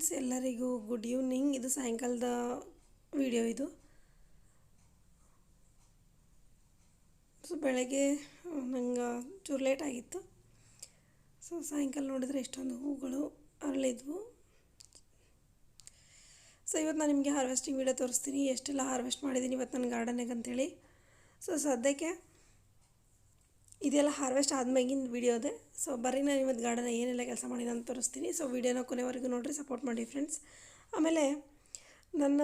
Friends, ಎಲ್ಲರಿಗೂ good evening ಇದು ಸಾಯಂಕಾಲದ ವಿಡಿಯೋ ಇದು. ಸೊ ಬೆಳಗ್ಗೆ ನಂಗೆ ಚೂರು ಲೇಟ್ ಆಗಿತ್ತು. ಸೊ ಸಾಯಂಕಾಲ ನೋಡಿದರೆ ಎಷ್ಟೊಂದು ಹೂಗಳು ಅರಳಿದ್ವು. ಸೊ ಇವತ್ತು ನಾನು ನಿಮಗೆ ಹಾರ್ವೆಸ್ಟಿಂಗ್ ವಿಡಿಯೋ ತೋರಿಸ್ತೀನಿ. ಎಷ್ಟೆಲ್ಲ ಹಾರ್ವೆಸ್ಟ್ ಮಾಡಿದ್ದೀನಿ ಇವತ್ತು ನನ್ನ ಗಾರ್ಡನಿಗೆ ಅಂತೇಳಿ. ಸೊ ಸದ್ಯಕ್ಕೆ ಇದೆಲ್ಲ ಹಾರ್ವೆಸ್ಟ್ ಆದ್ಮೇಗಿನ ವೀಡಿಯೋ ಅದೇ. ಸೊ ಬರ್ರಿ ನಾನು ಇವತ್ತು ಗಾರ್ಡನ್ ಏನೆಲ್ಲ ಕೆಲಸ ಮಾಡಿದೆ ಅಂತ ತೋರಿಸ್ತೀನಿ. ಸೊ ವೀಡಿಯೋನ ಕೊನೆವರೆಗೂ ನೋಡಿರಿ ಸಪೋರ್ಟ್ ಮಾಡಿ ಫ್ರೆಂಡ್ಸ್ ಆಮೇಲೆ ನನ್ನ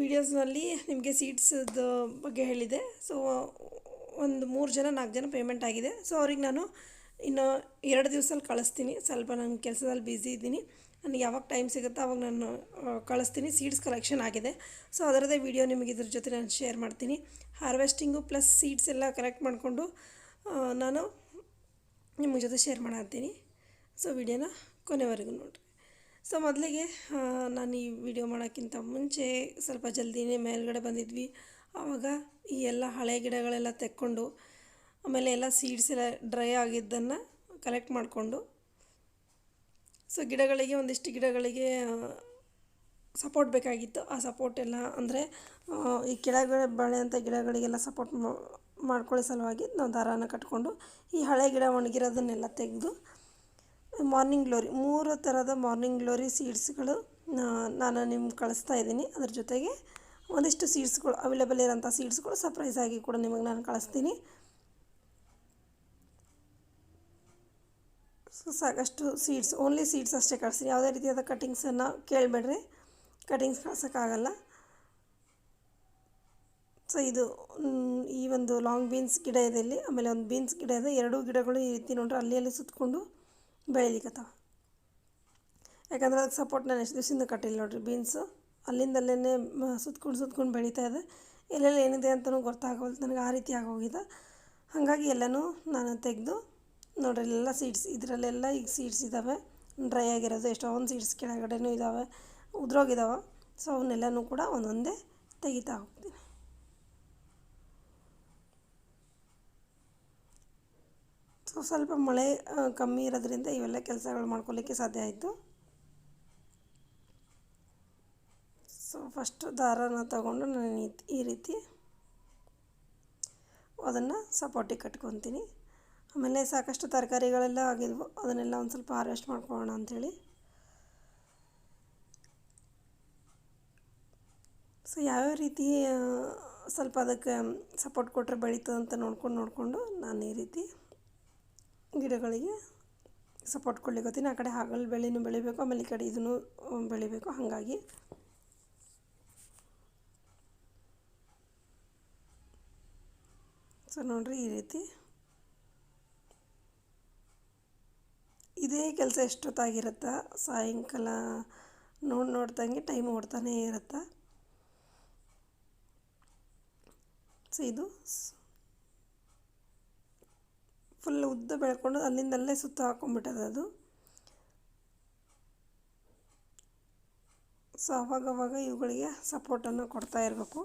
ವೀಡಿಯೋಸ್ನಲ್ಲಿ ನಿಮಗೆ ಸೀಡ್ಸ್ದು ಬಗ್ಗೆ ಹೇಳಿದೆ. ಸೊ ಒಂದು ಮೂರು ಜನ, ನಾಲ್ಕು ಜನ ಪೇಮೆಂಟ್ ಆಗಿದೆ. ಸೊ ಅವ್ರಿಗೆ ನಾನು ಇನ್ನು ಎರಡು ದಿವ್ಸದಲ್ಲಿ ಕಳಿಸ್ತೀನಿ. ಸ್ವಲ್ಪ ನಾನು ಕೆಲಸದಲ್ಲಿ ಬ್ಯುಸಿ ಇದ್ದೀನಿ. ನನಗೆ ಯಾವಾಗ ಟೈಮ್ ಸಿಗುತ್ತೋ ಅವಾಗ ನಾನು ಕಳಿಸ್ತೀನಿ. ಸೀಡ್ಸ್ ಕಲೆಕ್ಷನ್ ಆಗಿದೆ. ಸೊ ಅದರದ್ದೇ ವಿಡಿಯೋ ನಿಮಗೆ ಇದ್ರ ಜೊತೆ ನಾನು ಶೇರ್ ಮಾಡ್ತೀನಿ. ಹಾರ್ವೆಸ್ಟಿಂಗು ಪ್ಲಸ್ ಸೀಡ್ಸ್ ಎಲ್ಲ ಕಲೆಕ್ಟ್ ಮಾಡಿಕೊಂಡು ನಾನು ನಿಮ್ಮ ಜೊತೆ ಶೇರ್ ಮಾಡತ್ತೀನಿ ಸೊ ವಿಡಿಯೋನ ಕೊನೆವರೆಗೂ ನೋಡಿರಿ. ಸೊ ಮೊದಲಿಗೆ ನಾನು ಈ ವಿಡಿಯೋ ಮಾಡೋಕ್ಕಿಂತ ಮುಂಚೆ ಸ್ವಲ್ಪ ಜಲ್ದಿನೇ ಮೇಲ್ಗಡೆ ಬಂದಿದ್ವಿ. ಆವಾಗ ಈ ಎಲ್ಲ ಹಳೆ ಗಿಡಗಳೆಲ್ಲ ತೆಕ್ಕೊಂಡು ಆಮೇಲೆ ಎಲ್ಲ ಸೀಡ್ಸ್ ಎಲ್ಲ ಡ್ರೈ ಆಗಿದ್ದನ್ನು ಕಲೆಕ್ಟ್ ಮಾಡಿಕೊಂಡು ಸೊ ಗಿಡಗಳಿಗೆ ಒಂದಿಷ್ಟು ಗಿಡಗಳಿಗೆ ಸಪೋರ್ಟ್ ಬೇಕಾಗಿತ್ತು. ಆ ಸಪೋರ್ಟ್ ಎಲ್ಲ ಅಂದರೆ ಈ ಕೆಳಗಡೆ ಬೆಳೆಯಂಥ ಗಿಡಗಳಿಗೆಲ್ಲ ಸಪೋರ್ಟ್ ಮಾಡ್ಕೊಳ್ಳೋ ಸಲುವಾಗಿ ನಾವು ದಾರಾನ ಕಟ್ಕೊಂಡು, ಈ ಹಳೆ ಗಿಡ ಒಣಗಿರೋದನ್ನೆಲ್ಲ ತೆಗೆದು ಮಾರ್ನಿಂಗ್ ಗ್ಲೋರಿ ಮೂರು ಥರದ ಮಾರ್ನಿಂಗ್ ಗ್ಲೋರಿ ಸೀಡ್ಸ್ಗಳು ನಾನು ನಿಮ್ಗೆ ಕಳಿಸ್ತಾ ಇದ್ದೀನಿ. ಅದ್ರ ಜೊತೆಗೆ ಒಂದಿಷ್ಟು ಸೀಡ್ಸ್ಗಳು ಅವೈಲೇಬಲ್ ಇರೋಂಥ ಸೀಡ್ಸ್ಗಳು ಸರ್ಪ್ರೈಸ್ ಆಗಿ ಕೂಡ ನಿಮಗೆ ನಾನು ಕಳಿಸ್ತೀನಿ. ಸೊ ಸಾಕಷ್ಟು ಸೀಡ್ಸ್ ಓನ್ಲಿ ಸೀಡ್ಸ್ ಅಷ್ಟೇ ಕಳಿಸ್ತೀನಿ ಯಾವುದೇ ರೀತಿಯಾದ ಕಟಿಂಗ್ಸನ್ನು ಕೇಳಬೇಡ್ರಿ. ಕಟಿಂಗ್ಸ್ ಕಳ್ಸೋಕ್ಕಾಗಲ್ಲ. ಸೊ ಇದು ಈ ಒಂದು ಲಾಂಗ್ ಬೀನ್ಸ್ ಗಿಡ ಇದೆ ಇಲ್ಲಿ. ಆಮೇಲೆ ಒಂದು ಬೀನ್ಸ್ ಗಿಡ ಇದೆ. ಎರಡೂ ಗಿಡಗಳು ಈ ರೀತಿ ನೋಡ್ರಿ ಅಲ್ಲಿ ಅಲ್ಲಿ ಸುತ್ತಕೊಂಡು ಬೆಳಿಲಿಕ್ಕತ್ತಾವ ಯಾಕಂದ್ರೆ ಅದಕ್ಕೆ ಸಪೋರ್ಟ್ ನಾನು ಎಷ್ಟು ದಿವಸದಿಂದ ಕಟ್ಟಿಲ್ಲ ನೋಡ್ರಿ ಬೀನ್ಸು ಅಲ್ಲಿಂದಲ್ಲೇ ಸುತ್ಕೊಂಡು ಸುತ್ಕೊಂಡು ಬೆಳೀತಾ ಇದೆ. ಎಲ್ಲೆಲ್ಲಿ ಏನಿದೆ ಅಂತಲೂ ಗೊತ್ತಾಗೋಲ್ಲ. ನನಗೆ ಆ ರೀತಿ ಆಗೋಗಿದೆ. ಹಾಗಾಗಿ ಎಲ್ಲನೂ ನಾನು ತೆಗೆದು ನೋಡ್ರಿ ಎಲ್ಲ ಸೀಡ್ಸ್ ಇದರಲ್ಲೆಲ್ಲ ಈಗ ಸೀಡ್ಸ್ ಇದ್ದಾವೆ ಡ್ರೈ ಆಗಿರೋದು ಎಷ್ಟೊಂದು ಸೀಡ್ಸ್ ಕೆಳಗಡೆನೂ ಇದ್ದಾವೆ ಉದ್ರೋಗಿದ್ದಾವೆ ಸೊ ಅವನ್ನೆಲ್ಲನೂ ಕೂಡ ಒಂದೊಂದೇ ತೆಗಿತಾ ಹೋಗ್ತೀನಿ. ಸೊ ಸ್ವಲ್ಪ ಮಳೆ ಕಮ್ಮಿ ಇರೋದ್ರಿಂದ ಇವೆಲ್ಲ ಕೆಲಸಗಳು ಮಾಡ್ಕೊಳ್ಳಿಕ್ಕೆ ಸಾಧ್ಯ ಆಯಿತು. ಸೊ ಫಸ್ಟ್ ದಾರನ ತಗೊಂಡು ನಾನು ಈ- ರೀತಿ ಅದನ್ನು ಸಪೋರ್ಟಿಗೆ ಕಟ್ಕೊತೀನಿ. ಆಮೇಲೆ ಸಾಕಷ್ಟು ತರಕಾರಿಗಳೆಲ್ಲ ಆಗಿದ್ವು. ಅದನ್ನೆಲ್ಲ ಒಂದು ಸ್ವಲ್ಪ ಹಾರ್ವೆಸ್ಟ್ ಮಾಡ್ಕೊಳ್ಳೋಣ ಅಂಥೇಳಿ ಸೊ ಯಾವ್ಯಾವ ರೀತಿ ಸ್ವಲ್ಪ ಅದಕ್ಕೆ ಸಪೋರ್ಟ್ ಕೊಟ್ಟರೆ ಬೆಳೀತದೆ ಅಂತ ನೋಡ್ಕೊಂಡು ನೋಡಿಕೊಂಡು ನಾನು ಈ ರೀತಿ ಗಿಡಗಳಿಗೆ ಸಪೋರ್ಟ್ ಕೊಡ್ಲಿಕ್ಕೆ ಆ ಕಡೆ ಹಾಗಲ್ ಬೆಳೆನೂ ಬೆಳಿಬೇಕು, ಆಮೇಲೆ ಈ ಕಡೆ ಇದನ್ನು ಬೆಳಿಬೇಕು. ಹಾಗಾಗಿ ಸೊ ನೋಡಿರಿ ಈ ರೀತಿ ಇದೇ ಕೆಲಸ ಎಷ್ಟೊತ್ತಾಗಿರುತ್ತಾ? ಸಾಯಂಕಾಲ ನೋಡಿ ನೋಡ್ದಂಗೆ ಟೈಮ್ ಓಡ್ತಾನೇ ಇರುತ್ತಾ? ಸೊ ಇದು ಫುಲ್ ಉದ್ದ ಬೆಳ್ಕೊಂಡು ಅಲ್ಲಿಂದಲ್ಲೇ ಸುತ್ತ ಹಾಕೊಂಡ್ಬಿಟ್ಟದ ಅದು. ಸೊ ಅವಾಗವಾಗ ಇವುಗಳಿಗೆ ಸಪೋರ್ಟನ್ನು ಕೊಡ್ತಾ ಇರಬೇಕು.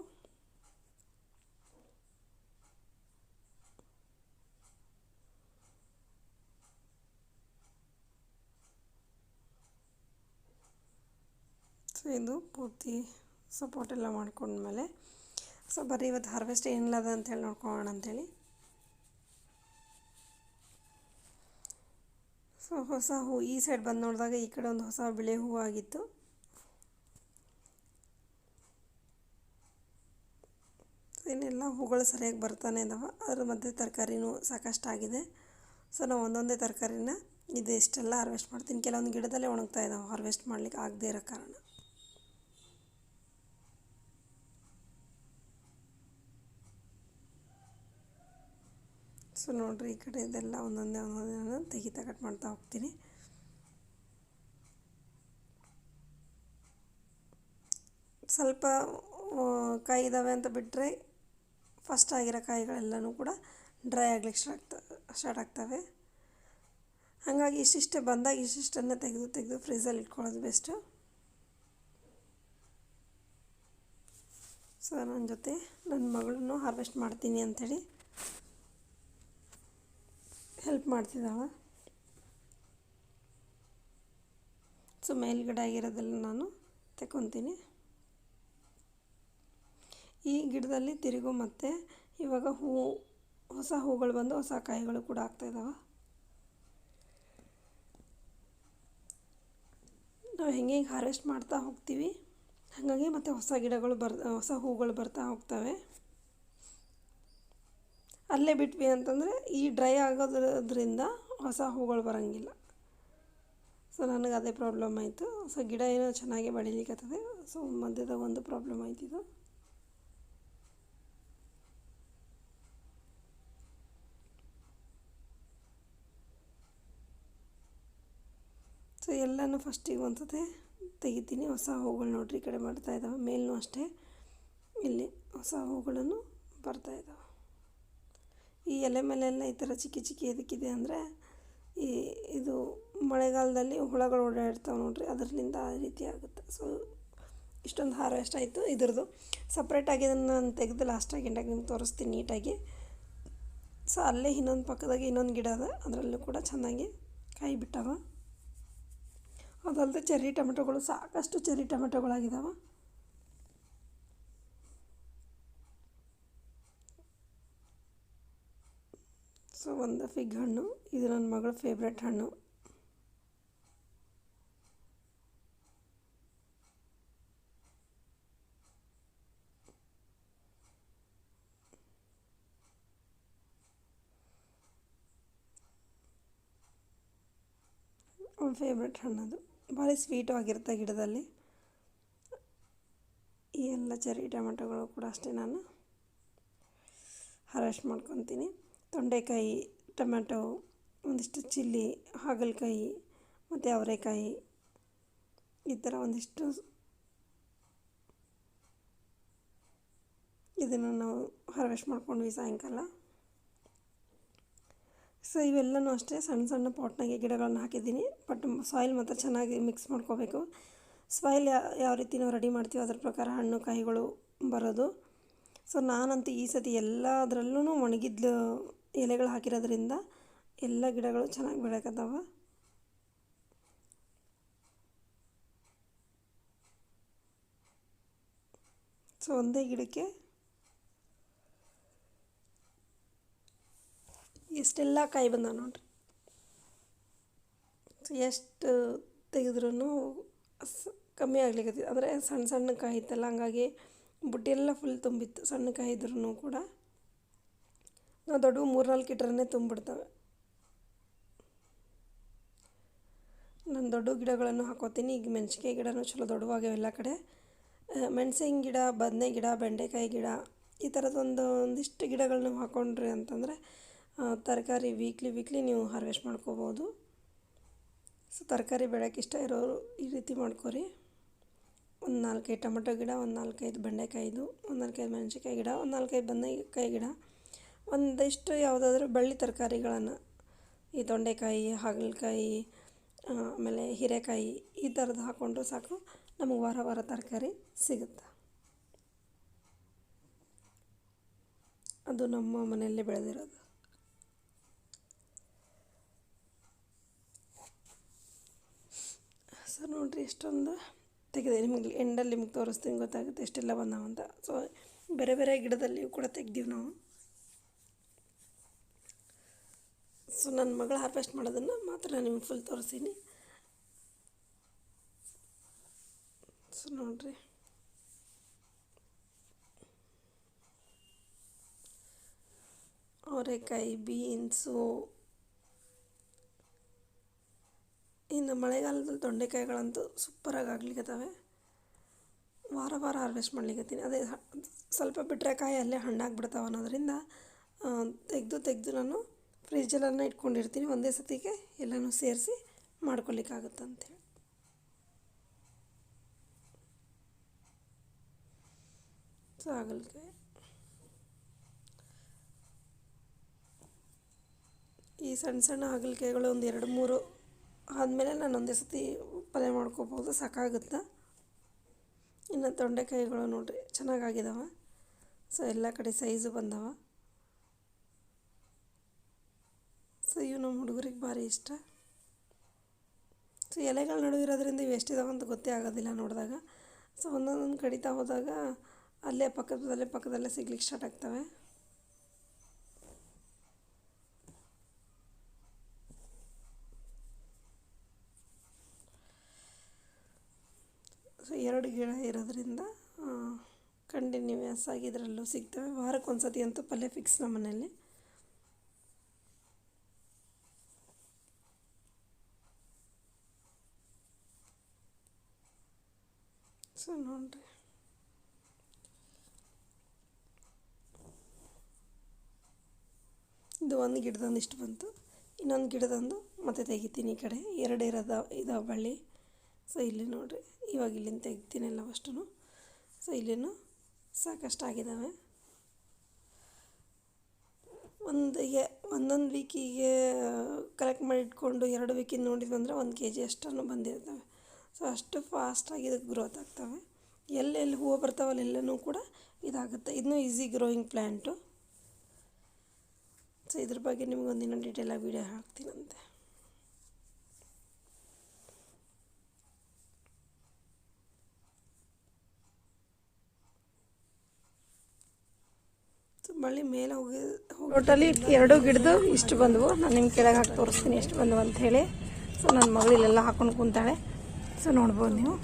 ಸೊ ಇದು ಪೂರ್ತಿ ಸಪೋರ್ಟ್ ಎಲ್ಲ ಮಾಡ್ಕೊಂಡ್ಮೇಲೆ ಸೊ ಬರೀ ಇವತ್ತು ಹಾರ್ವೆಸ್ಟ್ ಏನಿಲ್ಲ ಅದ ಅಂತೇಳಿ ನೋಡ್ಕೊಳ್ಳೋಣ ಅಂಥೇಳಿ ಸೊ ಹೊಸ ಹೂ ಈ ಸೈಡ್ ಬಂದು ನೋಡಿದಾಗ ಈ ಕಡೆ ಒಂದು ಹೊಸ ಬಿಳೆ ಹೂ ಆಗಿತ್ತು. ಇನ್ನೆಲ್ಲ ಹೂಗಳು ಸರಿಯಾಗಿ ಬರ್ತಾನೆ ಇದ್ದಾವೆ ಅದ್ರ ಮಧ್ಯೆ ತರಕಾರಿನೂ ಸಾಕಷ್ಟು ಆಗಿದೆ ಸೊ ನಾವು ಒಂದೊಂದೇ ತರಕಾರಿನ ಇದು ಇಷ್ಟೆಲ್ಲ ಹಾರ್ವೆಸ್ಟ್ ಮಾಡ್ತೀನಿ ಕೆಲವೊಂದು ಗಿಡದಲ್ಲೇ ಒಣಗ್ತಾ ಇದ್ದಾವೆ ಹಾರ್ವೆಸ್ಟ್ ಮಾಡ್ಲಿಕ್ಕೆ ಆಗದೇ ಇರೋ ಕಾರಣ. ಸೊ ನೋಡಿರಿ ಈ ಕಡೆ ಇದೆಲ್ಲ ಒಂದೊಂದೇ ಒಂದೊಂದೇ ತೆಗಿತಾ ಕಟ್ ಮಾಡ್ತಾ ಹೋಗ್ತೀನಿ. ಸ್ವಲ್ಪ ಕಾಯಿ ಇದ್ದಾವೆ ಅಂತ ಬಿಟ್ಟರೆ ಫಸ್ಟ್ ಆಗಿರೋ ಕಾಯಿಗಳೆಲ್ಲನೂ ಕೂಡ ಡ್ರೈ ಆಗ್ಲಿಕ್ಕೆ ಸ್ಟಾರ್ಟ್ ಸ್ಟಾರ್ಟ್ ಆಗ್ತವೆ. ಹಾಗಾಗಿ ಇಷ್ಟಿಷ್ಟೇ ಬಂದಾಗ ಇಷ್ಟಿಷ್ಟನ್ನು ತೆಗೆದು ತೆಗೆದು ಫ್ರಿಜ್ಜಲ್ಲಿ ಇಟ್ಕೊಳ್ಳೋದು ಬೆಸ್ಟು ಸೊ ನನ್ನ ಜೊತೆ ನನ್ನ ಮಗಳನ್ನು ಹಾರ್ವೆಸ್ಟ್ ಮಾಡ್ತೀನಿ ಅಂಥೇಳಿ. ಹೆಲ್ಪ್ ಮಾಡ್ತಿದ್ದಾವೆ ಸೊ ಮೇಲ್ಗಡೆ ಆಗಿರೋದೆಲ್ಲ ನಾನು ತಗೊತೀನಿ ಈ ಗಿಡದಲ್ಲಿ ತಿರುಗು ಮತ್ತು ಇವಾಗ ಹೂವು ಹೊಸ ಹೂಗಳು ಬಂದು ಹೊಸ ಕಾಯಿಗಳು ಕೂಡ ಆಗ್ತಾಯಿದ್ದಾವೆ ನಾವು ಹೆಂಗೆ ಹಾರ್ವೆಸ್ಟ್ ಮಾಡ್ತಾ ಹೋಗ್ತೀವಿ, ಹಾಗಾಗಿ ಮತ್ತು ಹೊಸ ಗಿಡಗಳು ಬರ್, ಹೊಸ ಹೂಗಳು ಬರ್ತಾ ಹೋಗ್ತವೆ. ಅಲ್ಲೇ ಬಿಟ್ವಿ ಅಂತಂದರೆ ಈ ಡ್ರೈ ಆಗೋದ್ರಿಂದ ಹೊಸ ಹೂಗಳು ಬರೋಂಗಿಲ್ಲ. ಸೊ ನನಗೆ ಅದೇ ಪ್ರಾಬ್ಲಮ್ ಆಯಿತು. ಸೊ ಗಿಡ ಏನೋ ಚೆನ್ನಾಗಿ ಬೆಳಿಲಿಕ್ಕತ್ತದೆ ಸೊ ಮಧ್ಯದಾಗ ಒಂದು ಪ್ರಾಬ್ಲಮ್ ಆಯ್ತಿದು ಸೊ ಎಲ್ಲನೂ ಫಸ್ಟಿಗೆ ಒಂದ್ಸತಿ ತೆಗಿತೀನಿ. ಹೊಸ ಹೂಗಳು ನೋಡ್ರಿ, ಈ ಕಡೆ ಮಾಡ್ತಾ ಇದ್ದಾವೆ ಮೇಲೂ ಅಷ್ಟೇ. ಇಲ್ಲಿ ಹೊಸ ಹೂಗಳನ್ನು ಬರ್ತಾ ಇದ್ದಾವೆ ಈ ಎಲೆ ಮೇಲೆಲ್ಲ ಈ ಥರ ಚಿಕ್ಕಿ ಚಿಕ್ಕಿ ಎದಕ್ಕಿದೆ ಅಂದರೆ ಈ ಇದು ಮಳೆಗಾಲದಲ್ಲಿ ಹುಳಗಳು ಓಡಾಡ್ತಾವೆ ನೋಡಿರಿ ಅದರಿಂದ ಆ ರೀತಿ ಆಗುತ್ತೆ. ಸೊ ಇಷ್ಟೊಂದು ಹಾರ್ವೆಸ್ಟ್ ಆಯಿತು. ಇದ್ರದ್ದು ಸಪ್ರೇಟಾಗಿ ಇದನ್ನು ನಾನು ತೆಗೆದು ಲಾಸ್ಟಾಗಿ ಎಂಡಾಗಿ ನಿಮ್ಗೆ ತೋರಿಸ್ತೀನಿ ನೀಟಾಗಿ. ಸೊ ಅಲ್ಲೇ ಇನ್ನೊಂದು ಪಕ್ಕದಾಗೆ ಇನ್ನೊಂದು ಗಿಡ ಅದ. ಅದರಲ್ಲೂ ಕೂಡ ಚೆನ್ನಾಗಿ ಕಾಯಿ ಬಿಟ್ಟವ. ಅದಲ್ಲದೆ ಚೆರ್ರಿ ಟೊಮೆಟೊಗಳು ಸಾಕಷ್ಟು ಚೆರ್ರಿ ಟೊಮೆಟೊಗಳಾಗಿದ್ದಾವೆ ಸೊ, ಒಂದು ಫಿಗ್ ಹಣ್ಣು, ಇದು ನನ್ನ ಮಗಳ ಫೇವ್ರೆಟ್ ಹಣ್ಣು. ಅವಳ ಫೇವ್ರೆಟ್ ಹಣ್ಣದು ಭಾರಿ ಸ್ವೀಟು ಆಗಿರುತ್ತೆ ಗಿಡದಲ್ಲಿ. ಈ ಎಲ್ಲ ಚೆರಿ ಟೊಮೆಟೊಗಳು ಕೂಡ ಅಷ್ಟೇ ನಾನು ಹರೆಸ್ಟ್ ಮಾಡ್ಕೊತೀನಿ. ತೊಂಡೆಕಾಯಿ ಟೊಮೆಟೊ ಒಂದಿಷ್ಟು ಚಿಲ್ಲಿ, ಹಾಗಲಕಾಯಿ ಮತ್ತು ಅವರೆಕಾಯಿ. ಈ ಥರ ಒಂದಿಷ್ಟು ಇದನ್ನು ನಾವು ಹಾರ್ವೆಸ್ಟ್ ಮಾಡ್ಕೊಂಡ್ವಿ ಸಾಯಂಕಾಲ. ಸೊ ಇವೆಲ್ಲನೂ ಅಷ್ಟೇ ಸಣ್ಣ ಸಣ್ಣ ಪಾಟ್ನಾಗೆ ಗಿಡಗಳನ್ನ ಹಾಕಿದ್ದೀನಿ. ಬಟ್ ಸಾಯಿಲ್ ಮಾತ್ರ ಚೆನ್ನಾಗಿ ಮಿಕ್ಸ್ ಮಾಡ್ಕೋಬೇಕು. ಸಾಯಿಲ್ ಯಾವ ರೀತಿ ನಾವು ರೆಡಿ ಮಾಡ್ತೀವಿ ಅದ್ರ ಪ್ರಕಾರ ಹಣ್ಣು, ಕಾಯಿಗಳು ಬರೋದು. ಸೊ ನಾನಂತೂ ಈ ಸತಿ ಎಲ್ಲದರಲ್ಲೂ ಒಣಗಿದ್ಲು ಎಲೆಗಳು ಹಾಕಿರೋದ್ರಿಂದ ಎಲ್ಲ ಗಿಡಗಳು ಚೆನ್ನಾಗಿ ಬೆಳಕತ್ತವ ಸೊ, ಒಂದೇ ಗಿಡಕ್ಕೆ ಎಷ್ಟೆಲ್ಲ ಕಾಯಿ ಬಂದಾವ ನೋಡ್ರಿ. ಎಷ್ಟು ತೆಗೆದ್ರೂ ಕಮ್ಮಿ ಆಗ್ಲಿಕ್ಕತ್ತಿ ಅಂದರೆ ಸಣ್ಣ ಸಣ್ಣ ಕಾಯಿ ಇತ್ತಲ್ಲ, ಹಂಗಾಗಿ ಬುಟ್ಟಿ ಎಲ್ಲ ಫುಲ್ ತುಂಬಿತ್ತು. ಸಣ್ಣ ಕಾಯಿ ಇದ್ರೂ ಕೂಡ. ನಾವು ದೊಡ್ಡವು ಮೂರು ನಾಲ್ಕು ಇಟ್ರೇ ತುಂಬಿಡ್ತವೆ. ನಾನು ದೊಡ್ಡ ಗಿಡಗಳನ್ನು ಹಾಕೋತೀನಿ. ಈಗ ಮೆಣಸಿಗೆ ಗಿಡನೂ ಚಲೋ ದೊಡ್ಡವಾಗ್ಯಾವ ಎಲ್ಲ ಕಡೆ. ಮೆಣಸಿನ ಗಿಡ, ಬದನೆ ಗಿಡ, ಬೆಂಡೆಕಾಯಿ ಗಿಡ ಈ ಥರದೊಂದು ಒಂದಿಷ್ಟು ಗಿಡಗಳನ್ನ ಹಾಕ್ಕೊಂಡ್ರಿ ಅಂತಂದರೆ ತರಕಾರಿ ವೀಕ್ಲಿ ವೀಕ್ಲಿ ನೀವು ಹಾರ್ವೆಸ್ಟ್ ಮಾಡ್ಕೋಬೋದು. ಸೊ, ತರಕಾರಿ ಬೆಳೆಯೋಕೆ ಇಷ್ಟ ಇರೋರು ಈ ರೀತಿ ಮಾಡ್ಕೋರಿ. ಒಂದು ನಾಲ್ಕೈದು ಟೊಮೆಟೊ ಗಿಡ, ಒಂದು ನಾಲ್ಕೈದು ಬೆಂಡೆಕಾಯಿದು, ಒಂದು ನಾಲ್ಕೈದು ಮೆಣಸಿನ್ಕಾಯಿ ಗಿಡ, ಒಂದು ನಾಲ್ಕೈದು ಬದನೆಕಾಯಿ ಗಿಡ. ಒಂದಿಷ್ಟು ಯಾವುದಾದ್ರೂ ಬಳ್ಳಿ ತರಕಾರಿಗಳನ್ನು, ಈ ತೊಂಡೆಕಾಯಿ, ಹಾಗಲಕಾಯಿ ಆಮೇಲೆ ಹೀರೆಕಾಯಿ ಈ ಥರದ್ದು ಹಾಕ್ಕೊಂಡ್ರು ಸಾಕು. ನಮಗೆ ವಾರ ವಾರ ತರಕಾರಿ ಸಿಗುತ್ತೆ. ಅದು ನಮ್ಮ ಮನೆಯಲ್ಲೇ ಬೆಳೆದಿರೋದು. ಸೊ ನೋಡಿರಿ ಎಷ್ಟೊಂದು ತೆಗೆದೆ ನಿಮಗೆ ಎಂಡಲ್ಲಿ ನಿಮ್ಗೆ ತೋರಿಸ್ತೀನಿ, ಗೊತ್ತಾಗುತ್ತೆ ಎಷ್ಟೆಲ್ಲ ಬಂದಾವಂತ. ಸೊ ಬೇರೆ ಬೇರೆ ಗಿಡದಲ್ಲಿಯೂ ಕೂಡ ತೆಗ್ದೀವಿ ನಾವು. ಸೊ ನನ್ನ ಮಗಳು ಹಾರ್ವೆಸ್ಟ್ ಮಾಡೋದನ್ನು ಮಾತ್ರ ನಾನು ನಿಮ್ಗೆ ಫುಲ್ ತೋರಿಸ್ತೀನಿ. ಸೊ ನೋಡಿರಿ. ಅವರೆಕಾಯಿ ಬೀನ್ಸು ಇನ್ನು ಮಳೆಗಾಲದಲ್ಲಿ ತೊಂಡೆಕಾಯಿಗಳಂತೂ ಸೂಪರಾಗಿ ಆಗ್ಲಿಕ್ಕತ್ತವೆ ವಾರ ವಾರ ಹಾರ್ವೆಸ್ಟ್ ಮಾಡ್ಲಿಕ್ಕತ್ತೀನಿ ಅದೇ ಸ್ವಲ್ಪ ಬಿಟ್ಟರೆ ಕಾಯಿ ಅಲ್ಲೇ ಹಣ್ಣಾಗಿಬಿಡ್ತಾವೆ ಅನ್ನೋದರಿಂದ ತೆಗೆದು ತೆಗೆದು ನಾನು ಫ್ರಿಜ್ಜಲ್ಲೆಲ್ಲ ಇಟ್ಕೊಂಡಿರ್ತೀನಿ. ಒಂದೇ ಸತಿಗೆ ಎಲ್ಲನೂ ಸೇರಿಸಿ ಸೊ ಹಾಗಲಕಾಯಿ ಈ ಸಣ್ಣ ಸಣ್ಣ ಹಾಗಲಕಾಯಿಗಳು ಒಂದು ಎರಡು ಮೂರು ಆದಮೇಲೆ ನಾನು ಒಂದೇ ಸತಿ ಪಲ್ಯ ಮಾಡ್ಕೋಬೋದು. ಸಾಕಾಗುತ್ತೆ? ಇನ್ನು ತೊಂಡೆಕಾಯಿಗಳು ನೋಡಿರಿ ಚೆನ್ನಾಗಾಗಿದ್ದಾವೆ ಸೊ, ಎಲ್ಲ ಕಡೆ ಸೈಜು ಬಂದವ. ಸೊ ಇವು ನಮ್ಮ ಹುಡುಗರಿಗೆ ಭಾರಿ ಇಷ್ಟ. ಸೊ ಎಲೆಗಳ ನಡುವೆ ಇರೋದ್ರಿಂದ ಇವು ಅಂತ ಗೊತ್ತೇ ಆಗೋದಿಲ್ಲ ನೋಡಿದಾಗ. ಸೊ ಒಂದೊಂದೊಂದು ಕಡಿತಾ ಹೋದಾಗ ಅಲ್ಲೇ ಪಕ್ಕದಲ್ಲೇ ಪಕ್ಕದಲ್ಲೇ ಸಿಗ್ಲಿಕ್ಕೆ ಸ್ಟಾರ್ಟ್ ಆಗ್ತವೆ. ಸೊ ಎರಡು ಗಿಡ ಇರೋದ್ರಿಂದ ಕಂಟಿನ್ಯೂಯಸ್ ಆಗಿ ಇದರಲ್ಲೂ ಸಿಗ್ತವೆ. ವಾರಕ್ಕೆ ಒಂದು ಸತಿ ಅಂತೂ ಪಲ್ಯ ಫಿಕ್ಸ್ ನಮ್ಮ ಮನೆಯಲ್ಲಿ. ಸೊ ನೋಡ್ರಿ ಇದು ಒಂದು ಗಿಡದೊಂದು ಇಷ್ಟು ಬಂತು. ಇನ್ನೊಂದು ಗಿಡದಂದು ಮತ್ತೆ ತೆಗಿತೀನಿ ಈ ಕಡೆ. ಎರಡು ಇರೋದ, ಇದಾವೆ ಬಳ್ಳಿ. ಸೊ ಇಲ್ಲಿ ನೋಡ್ರಿ. ಇವಾಗ ಇಲ್ಲಿಂದ ತೆಗಿತೀನಿ ಎಲ್ಲ ಅಷ್ಟು ಸೊ ಇಲ್ಲಿನೂ ಸಾಕಷ್ಟು ಆಗಿದ್ದಾವೆ ಒಂದು ಒಂದೊಂದು ವೀಕಿಗೆ ಕಲೆಕ್ಟ್ ಮಾಡಿ ಇಟ್ಕೊಂಡು ಎರಡು ವೀಕಿಂದ ನೋಡಿದ್ವಿ ಅಂದರೆ ಒಂದು ಕೆ ಜಿ ಅಷ್ಟನ್ನು ಬಂದಿರ್ತವೆ. ಸೊ ಅಷ್ಟು ಫಾಸ್ಟಾಗಿ ಇದಕ್ಕೆ ಗ್ರೋತ್ ಆಗ್ತವೆ. ಎಲ್ಲೆಲ್ಲಿ ಹೂವು ಬರ್ತಾವಲ್ಲ ಎಲ್ಲನೂ ಕೂಡ ಇದಾಗುತ್ತೆ. ಇದನ್ನೂ ಈಸಿ ಗ್ರೋಯಿಂಗ್ ಪ್ಲ್ಯಾಂಟು ಸೊ ಇದ್ರ ಬಗ್ಗೆ ನಿಮ್ಗೊಂದು ಇನ್ನೊಂದು ಡೀಟೇಲಾಗಿ ವೀಡಿಯೋ ಹಾಕ್ತೀನಂತೆ. ಸೊ ಬಳ್ಳಿ ಮೇಲೆ ಹೋಗಿ ಟೋಟಲಿ ಎರಡು ಗಿಡದು ಇಷ್ಟು ಬಂದವು. ನಾನು ನಿಮ್ಮ ಕೆಳಗೆ ಹಾಕಿ ತೋರಿಸ್ತೀನಿ ಎಷ್ಟು ಬಂದವು ಅಂತ ಹೇಳಿ. ಸೊ ನನ್ನ ಮಗಳು ಇಲ್ಲೆಲ್ಲ ಹಾಕೊಂಡು ಕುಂತಾಳೆ. ಸೊ ನೋಡ್ಬೋದು ನೀವು.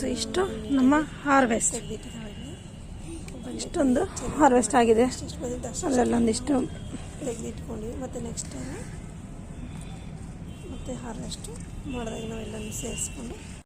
ಸೊ ಇಷ್ಟು ನಮ್ಮ ಹಾರ್ವೆಸ್ಟ್. ಇಷ್ಟೊಂದು ಹಾರ್ವೆಸ್ಟ್ ಆಗಿದೆ. ಅಲ್ಲೊಂದಿಷ್ಟು ತೆಗೆದಿಟ್ಕೊಂಡಿವಿ ಮತ್ತು ನೆಕ್ಸ್ಟ್ ಟೈಮ್ ಮತ್ತೆ ಹಾರ್ವೆಸ್ಟ್ ಮಾಡಿದಾಗ ನಾವೆಲ್ಲನೂ ಸೇರಿಸ್ಕೊಂಡು.